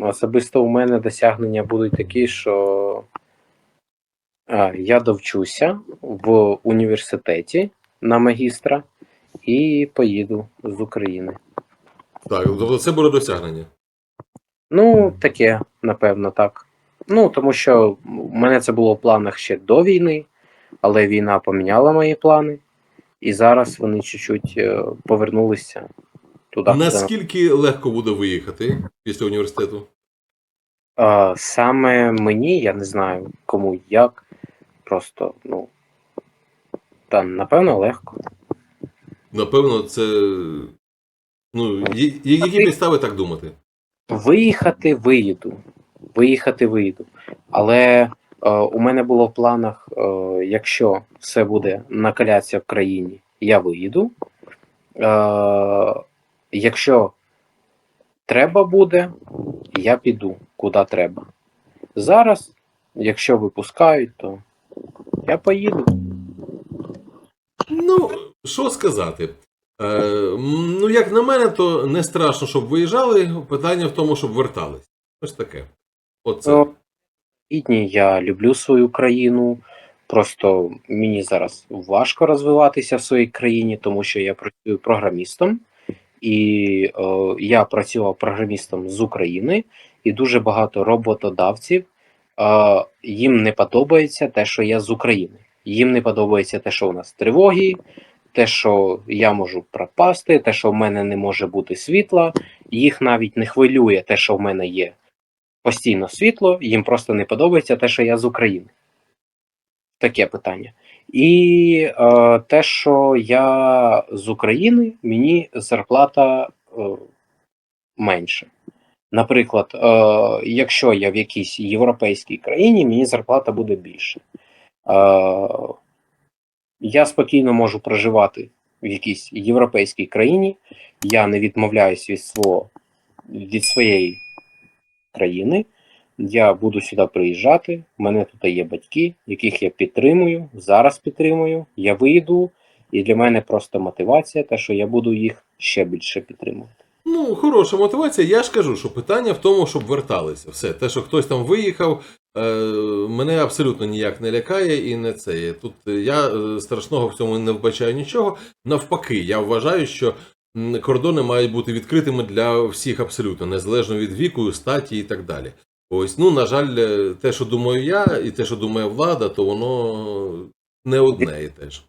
Особисто у мене досягнення будуть такі, що а, я довчуся в університеті на магістра і поїду з України. Так, тобто це буде досягнення. Ну, таке, напевно, так. Ну, тому що в мене це було в планах ще до війни, але війна поміняла мої плани, і зараз вони чуть-чуть е, повернулися туди. Наскільки легко буде виїхати після університету? А, саме мені, я не знаю кому як. Просто, ну. Та, напевно, легко. Напевно, це. Ну, які підстави так думати? Виїхати виїду. Виїхати виїду. Але е, у мене було в планах, е, якщо все буде накалятися в країні, я виїду. Е, якщо треба буде, я піду куди треба. Зараз, якщо випускають, то я поїду. Ну, що сказати? Е, ну, як на мене, то не страшно, щоб виїжджали. Питання в тому, щоб вертались. Ось таке. Оце. Ну, Рідні, я люблю свою країну. Просто мені зараз важко розвиватися в своїй країні, тому що я працюю програмістом, і е, я працював програмістом з України, і дуже багато роботодавців е, їм не подобається те, що я з України. Їм не подобається те, що у нас тривоги, те, що я можу пропасти, те, що в мене не може бути світла. Їх навіть не хвилює те, що в мене є постійно світло, їм просто не подобається те, що я з України. Таке питання. І е, те, що я з України, мені зарплата е, менше. Наприклад, е, якщо я в якійсь європейській країні, мені зарплата буде більше. Е, я спокійно можу проживати в якійсь європейській країні. Я не відмовляюсь від свого від своєї країни. Я буду сюди приїжджати. У мене тут є батьки, яких я підтримую, зараз підтримую. Я вийду, і для мене просто мотивація, те, що я буду їх ще більше підтримувати. Ну, хороша мотивація. Я ж кажу, що питання в тому, щоб верталися. Все, те, що хтось там виїхав, е, мене абсолютно ніяк не лякає і не це. Тут е, я е, страшного в цьому не вбачаю нічого. Навпаки, я вважаю, що кордони мають бути відкритими для всіх абсолютно, незалежно від віку, статі і так далі. Ось, ну, на жаль, е, те, що думаю я, і те, що думає влада, то воно не одне і те ж.